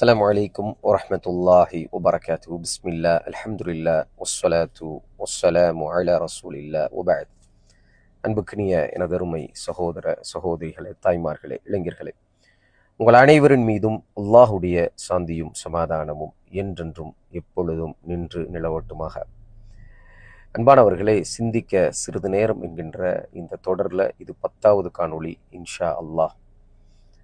அஸ்லாம் வலைக்கும் வரமத்துல்லாஹி வபரகாத்து பிஸ்மில்லா அலமதுல்லா ஒஸ்வலாத்து ஒஸ்ஸலாமு அலா ரசூல் இல்லா உபாத் அன்புக்கினிய எனதருமை சகோதர சகோதரிகளே தாய்மார்களே இளைஞர்களே உங்கள் அனைவரின் மீதும் அல்லாஹுடைய சாந்தியும் சமாதானமும் என்றென்றும் எப்பொழுதும் நின்று நிலவட்டுமாக. அன்பானவர்களே சிந்திக்க சிறிது நேரம் என்கின்ற இந்த தொடரில் இது பத்தாவது காணொளி இன்ஷா அல்லாஹ்.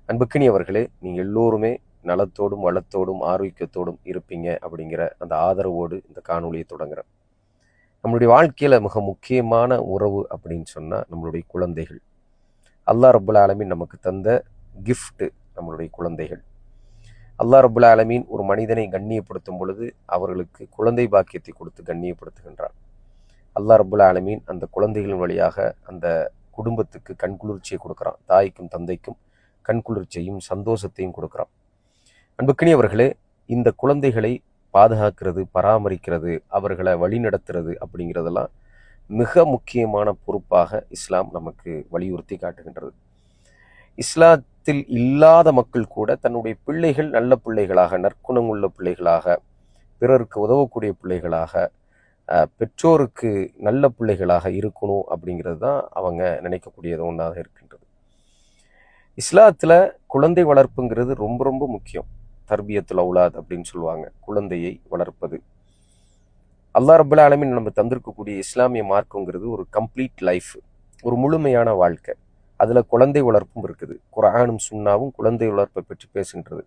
அன்புக்கினியவர்களே நீங்கள் எல்லோருமே நலத்தோடும் வளத்தோடும் ஆரோக்கியத்தோடும் இருப்பீங்க அப்படிங்கிற அந்த ஆதரவோடு இந்த காணொலியை தொடங்குறேன். நம்மளுடைய வாழ்க்கையில் மிக முக்கியமான உறவு அப்படின்னு சொன்னால் நம்மளுடைய குழந்தைகள். அல்லாஹ் ரபுல் ஆலமீன் நமக்கு தந்த கிஃப்ட்டு நம்மளுடைய குழந்தைகள். அல்லாஹ் ரபுல் ஆலமீன் ஒரு மனிதனை கண்ணியப்படுத்தும் பொழுது அவர்களுக்கு குழந்தை பாக்கியத்தை கொடுத்து கண்ணியப்படுத்துகின்றான். அல்லாஹ் ரபுல் ஆலமீன் அந்த குழந்தைகளின் வழியாக அந்த குடும்பத்துக்கு கண்குளிர்ச்சியை கொடுக்குறான். தாய்க்கும் தந்தைக்கும் கண்குளிர்ச்சியையும் சந்தோஷத்தையும் கொடுக்குறான். அன்புக்கினியவர்களே இந்த குழந்தைகளை பாதுகாக்கிறது பராமரிக்கிறது அவர்களை வழிநடத்துறது அப்படிங்கிறதெல்லாம் மிக முக்கியமான பொறுப்பாக இஸ்லாம் நமக்கு வலியுறுத்தி காட்டுகின்றது. இஸ்லாத்தில் இல்லாத மக்கள் கூட தன்னுடைய பிள்ளைகள் நல்ல பிள்ளைகளாக நற்குணமுள்ள பிள்ளைகளாக பிறருக்கு உதவக்கூடிய பிள்ளைகளாக பெற்றோருக்கு நல்ல பிள்ளைகளாக இருக்கணும் அப்படிங்கிறது தான் அவங்க நினைக்கக்கூடியது ஒன்றாக இருக்கின்றது. இஸ்லாத்தில் குழந்தை வளர்ப்புங்கிறது ரொம்ப ரொம்ப முக்கியம். தர்பியத்தில் அவுலாத் அப்படின்னு சொல்லுவாங்க. குழந்தையை வளர்ப்பது. அல்லா ரபுல்லா ஆலமின் நம்ம தந்திருக்கக்கூடிய இஸ்லாமிய மார்க்குங்கிறது ஒரு கம்ப்ளீட் லைஃப் ஒரு முழுமையான வாழ்க்கை. அதில் குழந்தை வளர்ப்பும் இருக்குது. குரானும் சுண்ணாவும் குழந்தை வளர்ப்பை பற்றி பேசுகின்றது.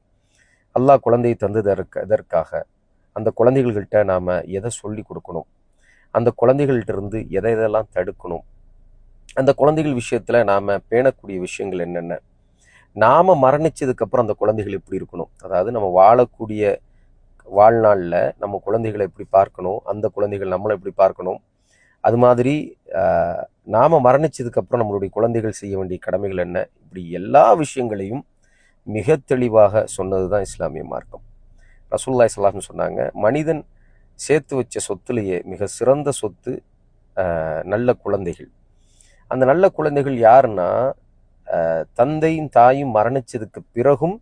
அல்லாஹ் குழந்தையை தந்ததற்கு இதற்காக அந்த குழந்தைகள்கிட்ட நாம் எதை சொல்லி கொடுக்கணும்? அந்த குழந்தைகள்கிட்ட இருந்து எதை எதெல்லாம் தடுக்கணும்? அந்த குழந்தைகள் விஷயத்தில் நாம் பேணக்கூடிய விஷயங்கள் என்னென்ன? நாம மரணிச்சதுக்கப்புறம் அந்த குழந்தைகள் எப்படி இருக்கணும்? அதாவது நம்ம வாழக்கூடிய வாழ்நாளில் நம்ம குழந்தைகளை எப்படி பார்க்கணும்? அந்த குழந்தைகள் நம்மளை எப்படி பார்க்கணும்? அது மாதிரி நாம் மரணிச்சதுக்கப்புறம் நம்மளுடைய குழந்தைகள் செய்ய வேண்டிய கடமைகள் என்ன? இப்படி எல்லா விஷயங்களையும் மிக தெளிவாக சொன்னது தான் இஸ்லாமிய மார்க்கம். ரசூல்லா இஸ்லாம்னு சொன்னாங்க மனிதன் சேர்த்து வச்ச சொத்துலேயே மிக சிறந்த சொத்து நல்ல குழந்தைகள். அந்த நல்ல குழந்தைகள் யாருன்னா தந்தையும் தாயும் மரணிச்சதுக்கு பிறகும்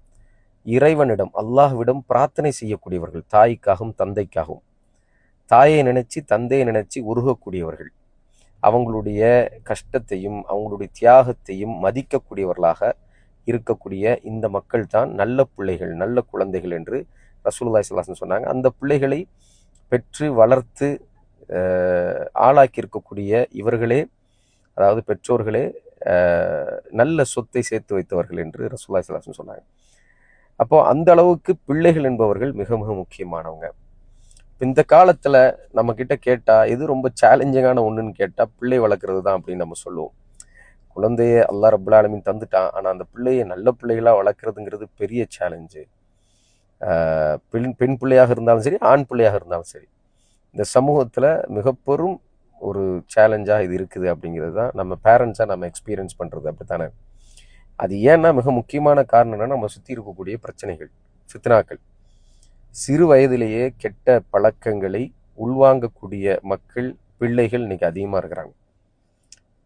இறைவனிடம் அல்லாஹ்விடம் பிரார்த்தனை செய்யக்கூடியவர்கள் தாய்க்காகவும் தந்தைக்காகவும். தாயை நினைச்சு தந்தையை நினைச்சு உருகக்கூடியவர்கள். அவங்களுடைய கஷ்டத்தையும் அவங்களுடைய தியாகத்தையும் மதிக்கக்கூடியவர்களாக இருக்கக்கூடிய இந்த மக்கள் தான் நல்ல பிள்ளைகள் நல்ல குழந்தைகள் என்று ரசூல்லாய் ஸல்லல்லாஹு சொன்னாங்க. அந்த பிள்ளைகளை பெற்று வளர்த்து ஆளாக்கி இருக்கக்கூடிய இவர்களே அதாவது பெற்றோர்களே நல்ல சொத்தை சேர்த்து வைத்தவர்கள் என்று ரசூல்லா ஸல்லல்லாஹு சொன்னாங்க. அப்போ அந்த அளவுக்கு பிள்ளைகள் என்பவர்கள் மிக மிக முக்கியமானவங்க. இந்த காலத்துல நம்ம கிட்ட கேட்டா எது ரொம்ப சேலஞ்சிங்கான ஒண்ணுன்னு கேட்டா பிள்ளை வளர்க்குறது தான் அப்படின்னு நம்ம சொல்லுவோம். குழந்தைய அல்லாஹ் ரபுல் தந்துட்டான். ஆனா அந்த பிள்ளையை நல்ல பிள்ளைகளா வளர்க்குறதுங்கிறது பெரிய சேலஞ்சு பெண் பெண் பிள்ளையாக இருந்தாலும் சரி ஆண் பிள்ளையாக இருந்தாலும் சரி. இந்த சமூகத்துல மிக பெரும் ஒரு சேலஞ்சாக இது இருக்குது அப்படிங்கிறது தான் நம்ம பேரண்ட்ஸாக நம்ம எக்ஸ்பீரியன்ஸ் பண்றது அப்படித்தானே? அது ஏன்னா மிக முக்கியமான காரணம் என்னன்னா நம்ம சுற்றி இருக்கக்கூடிய பிரச்சனைகள் ஃபித்னாக்கள் சிறு வயதிலேயே கெட்ட பழக்கங்களை உள்வாங்கக்கூடிய மக்கள் பிள்ளைகள் இன்னைக்கு அதிகமாக இருக்கிறாங்க.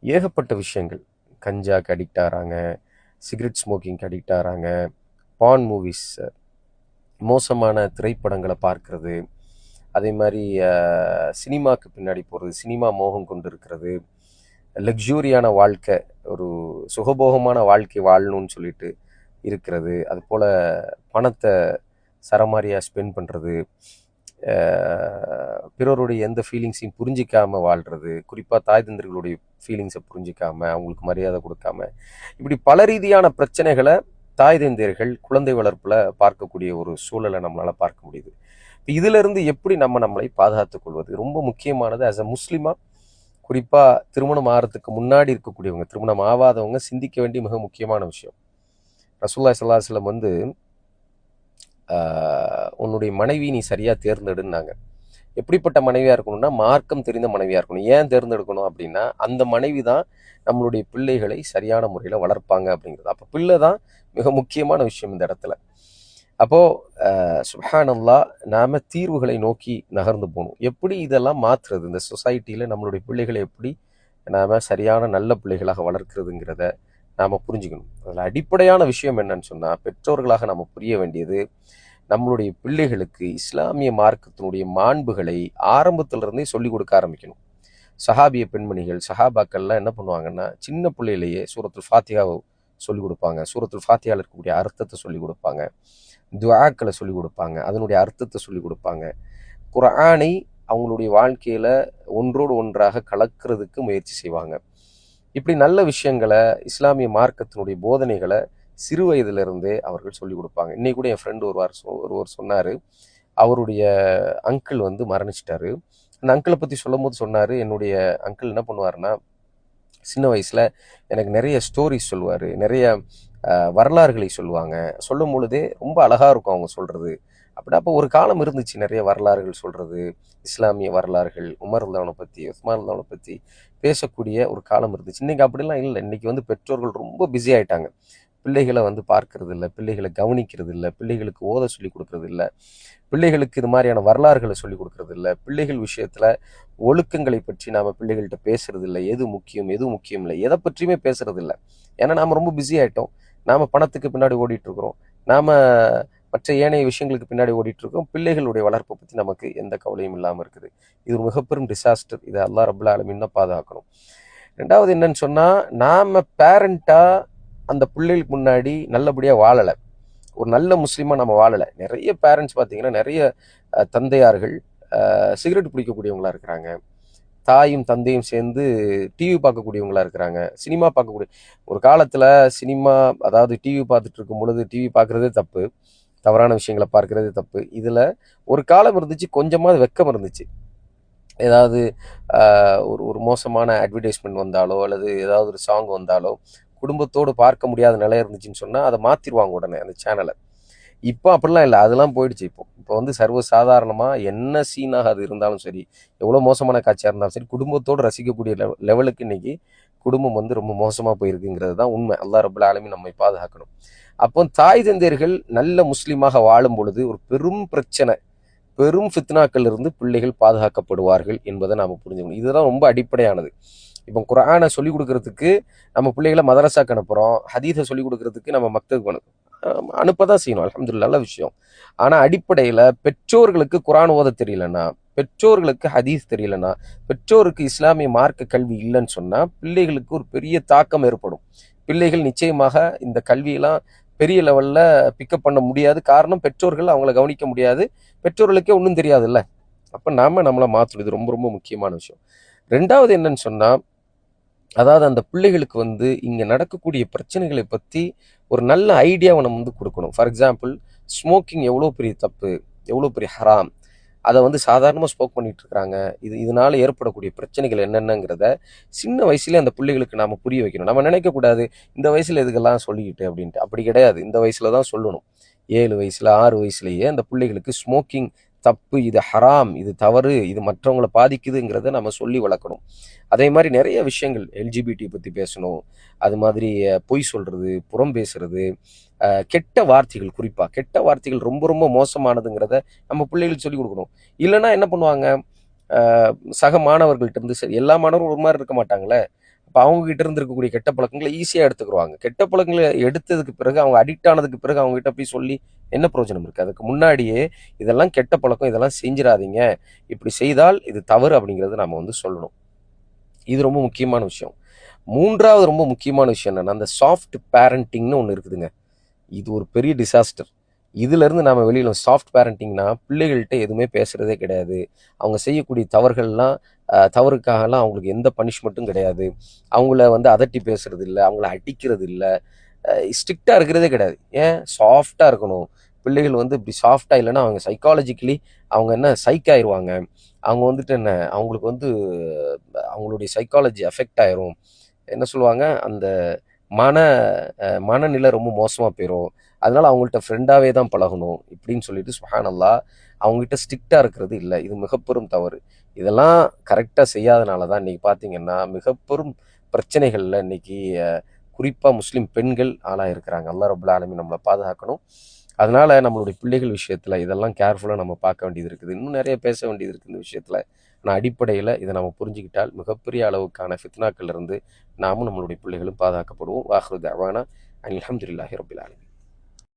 ஏகப்பட்ட விஷயங்கள். கஞ்சாக்கு அடிக்ட் ஆகிறாங்க சிகரெட் ஸ்மோக்கிங்க்கு அடிக்ட் ஆகிறாங்க பான் மூவிஸ் மோசமான திரைப்படங்களை பார்க்கறது அதே மாதிரி சினிமாவுக்கு பின்னாடி போகிறது சினிமா மோகம் கொண்டு இருக்கிறது லக்ஸூரியான வாழ்க்கை ஒரு சுகபோகமான வாழ்க்கை வாழணும்னு சொல்லிட்டு இருக்கிறது. அது போல் பணத்தை சரமாரியாக ஸ்பெண்ட் பண்ணுறது பிறருடைய எந்த ஃபீலிங்ஸையும் புரிஞ்சிக்காமல் வாழ்கிறது குறிப்பாக தாய் தந்தர்களுடைய ஃபீலிங்ஸை புரிஞ்சிக்காம அவங்களுக்கு மரியாதை கொடுக்காம இப்படி பல ரீதியான பிரச்சனைகளை தாய் தந்தையர்கள் குழந்தை வளர்ப்பில் பார்க்கக்கூடிய ஒரு சூழலை நம்மளால் பார்க்க முடியுது. இதிலிருந்து எப்படி நம்ம நம்மளை பாதுகாத்துக் கொள்வது? ரொம்ப முக்கியமானது ஆஸ் அ முஸ்லீமாக குறிப்பாக திருமணம் ஆகிறதுக்கு முன்னாடி இருக்கக்கூடியவங்க திருமணம் ஆகாதவங்க சிந்திக்க வேண்டிய மிக முக்கியமான விஷயம். ரசூல்லா சல்லாஹ்லம் வந்து உன்னுடைய மனைவி நீ சரியாக தேர்ந்தெடுன்னாங்க. எப்படிப்பட்ட மனைவியாக இருக்கணும்னா மார்க்கம் தெரிந்த மனைவியாக இருக்கணும். ஏன் தேர்ந்தெடுக்கணும் அப்படின்னா அந்த மனைவி தான் நம்மளுடைய பிள்ளைகளை சரியான முறையில் வளர்ப்பாங்க அப்படிங்கிறது. அப்போ பிள்ளை தான் மிக முக்கியமான விஷயம் இந்த இடத்துல. அப்போது சுஹானல்லா நாம் தீர்வுகளை நோக்கி நகர்ந்து போகணும். எப்படி இதெல்லாம் மாற்றுறது இந்த சொசைட்டியில் நம்மளுடைய பிள்ளைகளை எப்படி நாம் சரியான நல்ல பிள்ளைகளாக வளர்க்குறதுங்கிறத நாம் புரிஞ்சுக்கணும். அதில் அடிப்படையான விஷயம் என்னன்னு சொன்னால் பெற்றோர்களாக நம்ம புரிய வேண்டியது நம்மளுடைய பிள்ளைகளுக்கு இஸ்லாமிய மார்க்கத்தினுடைய மாண்புகளை ஆரம்பத்திலிருந்தே சொல்லிக் கொடுக்க ஆரம்பிக்கணும். சஹாபிய பெண்மணிகள் சஹாபாக்கள்லாம் என்ன பண்ணுவாங்கன்னா சின்ன பிள்ளையிலேயே சூரத்துல் ஃபாத்தியாவை சொல்லிக் கொடுப்பாங்க. சூரத்துல் ஃபாத்தியாவில் இருக்கக்கூடிய அர்த்தத்தை சொல்லிக் கொடுப்பாங்க. துவாக்களை சொல்லிக் கொடுப்பாங்க. அதனுடைய அர்த்தத்தை சொல்லிக் கொடுப்பாங்க. குரானை அவங்களுடைய வாழ்க்கையில் ஒன்றோடு ஒன்றாக கலக்கிறதுக்கு முயற்சி செய்வாங்க. இப்படி நல்ல விஷயங்களை இஸ்லாமிய மார்க்கத்தினுடைய போதனைகளை சிறு வயதிலிருந்தே அவர்கள் சொல்லிக் கொடுப்பாங்க. இன்னைக்கு கூட என் ஃப்ரெண்டு ஒருவார் சொ- ஒருவர் சொன்னார். அவருடைய அங்கிள் வந்து மரணிச்சிட்டாரு. அந்த அங்கிளை பற்றி சொல்லும் போது சொன்னார் என்னுடைய அங்கிள் என்ன பண்ணுவார்னா சின்ன வயசில் எனக்கு நிறைய ஸ்டோரிஸ் சொல்லுவார். நிறைய வரலாறுகளை சொல்லுவாங்க. சொல்லும் பொழுதே ரொம்ப அழகாக இருக்கும் அவங்க சொல்கிறது அப்படி அப்போ ஒரு காலம் இருந்துச்சு நிறைய வரலாறுகள் சொல்கிறது இஸ்லாமிய வரலாறுகள் உமர் அல்லாவனை பற்றி உஸ்மான் பற்றி பேசக்கூடிய ஒரு காலம் இருந்துச்சு. இன்றைக்கி அப்படிலாம் இல்லை. இன்றைக்கி வந்து பெற்றோர்கள் ரொம்ப பிஸி ஆகிட்டாங்க பிள்ளைகளை வந்து பார்க்கறது இல்லை பிள்ளைகளை கவனிக்கிறது இல்லை பிள்ளைகளுக்கு ஓத சொல்லி கொடுக்கறது இல்லை பிள்ளைகளுக்கு இது மாதிரியான வரலாறுகளை சொல்லி கொடுக்கறது இல்லை பிள்ளைகள் விஷயத்தில் ஒழுக்கங்களை பற்றி நாம் பிள்ளைகள்கிட்ட பேசுறது இல்லை. எது முக்கியம் எது முக்கியம் இல்லை எதை பற்றியுமே பேசுறது இல்லை. ஏன்னா நாம் ரொம்ப பிஸி ஆகிட்டோம் நாம் பணத்துக்கு பின்னாடி ஓடிட்டுருக்குறோம். நாம் மற்ற ஏனைய விஷயங்களுக்கு பின்னாடி ஓடிட்டு இருக்கோம் பிள்ளைகளுடைய வளர்ப்பை பற்றி நமக்கு எந்த கவலையும் இல்லாமல் இருக்குது. இது ஒரு மிகப்பெரும் டிசாஸ்டர் இதை அல்லா ரபுல்லா ஆலமீன் தான் பாதுகாக்கணும். ரெண்டாவது என்னன்னு சொன்னால் நாம் பேரண்ட்டாக அந்த பிள்ளைகளுக்கு முன்னாடி நல்லபடியாக வாழலை. ஒரு நல்ல முஸ்லீமாக நம்ம வாழலை. நிறைய பேரண்ட்ஸ் பார்த்தீங்கன்னா நிறைய தந்தையார்கள் சிகரெட் பிடிக்கக்கூடியவங்களா இருக்கிறாங்க. தாயும் தந்தையும் சேர்ந்து டிவி பார்க்கக்கூடியவங்களா இருக்கிறாங்க. சினிமா பார்க்கக்கூடிய ஒரு காலத்தில் சினிமா அதாவது டிவி பார்த்துட்டு இருக்கும் பொழுது டிவி பார்க்குறதே தப்பு. தவறான விஷயங்களை பார்க்குறதே தப்பு. இதில் ஒரு காலம் இருந்துச்சு கொஞ்சமாக வெக்கம் இருந்துச்சு. ஏதாவது ஒரு ஒரு மோசமான அட்வர்டைஸ்மெண்ட் வந்தாலோ அல்லது ஏதாவது ஒரு சாங் வந்தாலோ குடும்பத்தோடு பார்க்க முடியாத நிலை இருந்துச்சுன்னு சொன்னால் அதை மாற்றிடுவாங்க உடனே அந்த சேனலை இப்போ அப்படிலாம் இல்லை. அதெல்லாம் போயிடுச்சு இப்போ. இப்போ வந்து சர்வசாதாரணமாக என்ன சீனாக அது இருந்தாலும் சரி எவ்வளோ மோசமான காட்சியாக இருந்தாலும் சரி குடும்பத்தோடு ரசிக்கக்கூடிய லெவ லெவலுக்கு இன்னைக்கு குடும்பம் வந்து ரொம்ப மோசமாக போயிருக்குங்கிறது தான் உண்மை. அல்லா ரபுல் ஆலமீன் நம்மை பாதுகாக்கணும். அப்போ தாய் தந்தையர்கள் நல்ல முஸ்லீமாக வாழும் பொழுது ஒரு பெரும் பிரச்சனை பெரும் ஃபித்னாக்கள் இருந்து பிள்ளைகள் பாதுகாக்கப்படுவார்கள் என்பதை நாம் புரிஞ்சுக்கணும். இதுதான் ரொம்ப அடிப்படையானது. இப்போ குரானை சொல்லிக் கொடுக்கறதுக்கு நம்ம பிள்ளைகளை மதரசாக்கு அனுப்புகிறோம் ஹதீஸை சொல்லிக் கொடுக்கறதுக்கு நம்ம மக்களுக்கு அனு அனுப்ப தான் செய்யணும். அல்ஹம்துலில்லாஹ் நல்ல விஷயம். ஆனால் அடிப்படையில் பெற்றோர்களுக்கு குரான் ஓத தெரியலன்னா பெற்றோர்களுக்கு ஹதீஸ் தெரியலன்னா பெற்றோருக்கு இஸ்லாமிய மார்க்க கல்வி இல்லைன்னு சொன்னால் பிள்ளைகளுக்கு ஒரு பெரிய தாக்கம் ஏற்படும். பிள்ளைகள் நிச்சயமாக இந்த கல்வியெல்லாம் பெரிய லெவலில் பிக்கப் பண்ண முடியாது. காரணம் பெற்றோர்கள் அவங்கள கவனிக்க முடியாது. பெற்றோர்களுக்கே ஒன்றும் தெரியாதுல்ல. அப்போ நாம் நம்மளை மாற்றணும் இது ரொம்ப ரொம்ப முக்கியமான விஷயம். ரெண்டாவது என்னன்னு சொன்னால் அதாவது அந்த பிள்ளைகளுக்கு வந்து இங்கே நடக்கக்கூடிய பிரச்சனைகளை பற்றி ஒரு நல்ல ஐடியாவை நம்ம வந்து கொடுக்கணும். ஃபார் எக்ஸாம்பிள் ஸ்மோக்கிங் எவ்வளோ பெரிய தப்பு எவ்வளோ பெரிய ஹராம் அதை வந்து சாதாரணமாக ஸ்மோக் பண்ணிட்டு இருக்கிறாங்க இது இதனால ஏற்படக்கூடிய பிரச்சனைகள் என்னென்னங்கிறத சின்ன வயசுலேயே அந்த பிள்ளைகளுக்கு நாம புரிய வைக்கணும். நம்ம நினைக்கக்கூடாது இந்த வயசில் இதுக்கெல்லாம் சொல்லிக்கிட்டு அப்படின்ட்டு. அப்படி கிடையாது. இந்த வயசில் தான் சொல்லணும். ஏழு வயசுல ஆறு வயசுலேயே அந்த பிள்ளைகளுக்கு ஸ்மோக்கிங் தப்பு இது ஹராம் இது தவறு இது மற்றவங்களை பாதிக்குதுங்கிறத நம்ம சொல்லி வளர்க்கணும். அதே மாதிரி நிறைய விஷயங்கள் எல்ஜிபிடி பற்றி பேசணும். அது மாதிரி பொய் சொல்கிறது புறம் பேசுறது கெட்ட வார்த்தைகள் குறிப்பாக கெட்ட வார்த்தைகள் ரொம்ப ரொம்ப மோசமானதுங்கிறத நம்ம பிள்ளைகளுக்கு சொல்லிக் கொடுக்கணும். இல்லைன்னா என்ன பண்ணுவாங்க? சக மாணவர்கள்ட்ட இருந்து சரி எல்லா மாணவரும் ஒரு மாதிரி இருக்க மாட்டாங்களே? அப்போ அவங்க கிட்ட இருந்து இருக்கக்கூடிய கெட்ட பழக்கங்களை ஈஸியாக எடுத்துக்கிடுவாங்க கெட்ட பழக்கங்களை எடுத்ததுக்கு பிறகு அவங்க அடிக்ட் ஆனதுக்கு பிறகு அவங்க கிட்ட போய் சொல்லி என்ன பிரயோஜனம் இருக்குது அதுக்கு முன்னாடியே இதெல்லாம் கெட்ட பழக்கம் இதெல்லாம் செஞ்சிடாதீங்க. இப்படி செய்தால் இது தவறு அப்படிங்கிறத நம்ம வந்து சொல்லணும். இது ரொம்ப முக்கியமான விஷயம். மூன்றாவது ரொம்ப முக்கியமான விஷயம் என்னென்னா அந்த சாஃப்ட் பேரண்டிங்னு ஒன்று இருக்குதுங்க. இது ஒரு பெரிய டிசாஸ்டர் இதுலேருந்து நாம் நாம வெளியில சாஃப்ட் பேரண்டிங்னா பிள்ளைகள்கிட்ட எதுவுமே பேசுகிறதே கிடையாது. அவங்க செய்யக்கூடிய தவறுகள்லாம் தவறுக்காகலாம் அவங்களுக்கு எந்த பனிஷ்மெண்ட்டும் கிடையாது. அவங்கள வந்து அதட்டி பேசுறது இல்லை அவங்கள அடிக்கிறது இல்லை ஸ்ட்ரிக்டாக இருக்கிறதே கிடையாது. ஏன்? சாஃப்டாக இருக்கணும். பிள்ளைகள் வந்து இப்படி சாஃப்டாக இல்லைன்னா அவங்க சைக்காலஜிக்கலி அவங்க என்ன சைக் ஆயிடுவாங்க அவங்க வந்துட்டு என்ன அவங்களுக்கு வந்து அவங்களுடைய சைக்காலஜி அஃபெக்ட் ஆயிரும். என்ன சொல்லுவாங்க? அந்த மன மனநிலை ரொம்ப மோசமாக போயிடும் அதனால அவங்கள்ட்ட ஃப்ரெண்டாகவே தான் பழகணும். இப்படின்னு சொல்லிட்டு சுஹானல்லா அவங்ககிட்ட ஸ்ட்ரிக்டாக இருக்கிறது இல்லை. இது மிகப்பெரும் தவறு. இதெல்லாம் கரெக்டாக செய்யாதனால தான் இன்றைக்கி பார்த்தீங்கன்னா மிகப்பெரும் பிரச்சனைகளில் இன்னைக்கு குறிப்பாக முஸ்லீம் பெண்கள் ஆளாக இருக்கிறாங்க அல்லா ரபுல்லா ஆலமி நம்மளை பாதுகாக்கணும். அதனால் நம்மளுடைய பிள்ளைகள் விஷயத்தில் இதெல்லாம் கேர்ஃபுல்லாக நம்ம பார்க்க வேண்டியது இருக்குது. இன்னும் நிறைய பேச வேண்டியது இருக்குது இந்த விஷயத்தில். ஆனால் அடிப்படையில் இதை நம்ம புரிஞ்சுக்கிட்டால் மிகப்பெரிய அளவுக்கான ஃபித்னாக்கள் இருந்து நாமும் நம்மளுடைய பிள்ளைகளும் பாதுகாக்கப்படுவோம். வாஹ்ரு தவானா. அலமதுல்லாஹி ரபில் ஆலமி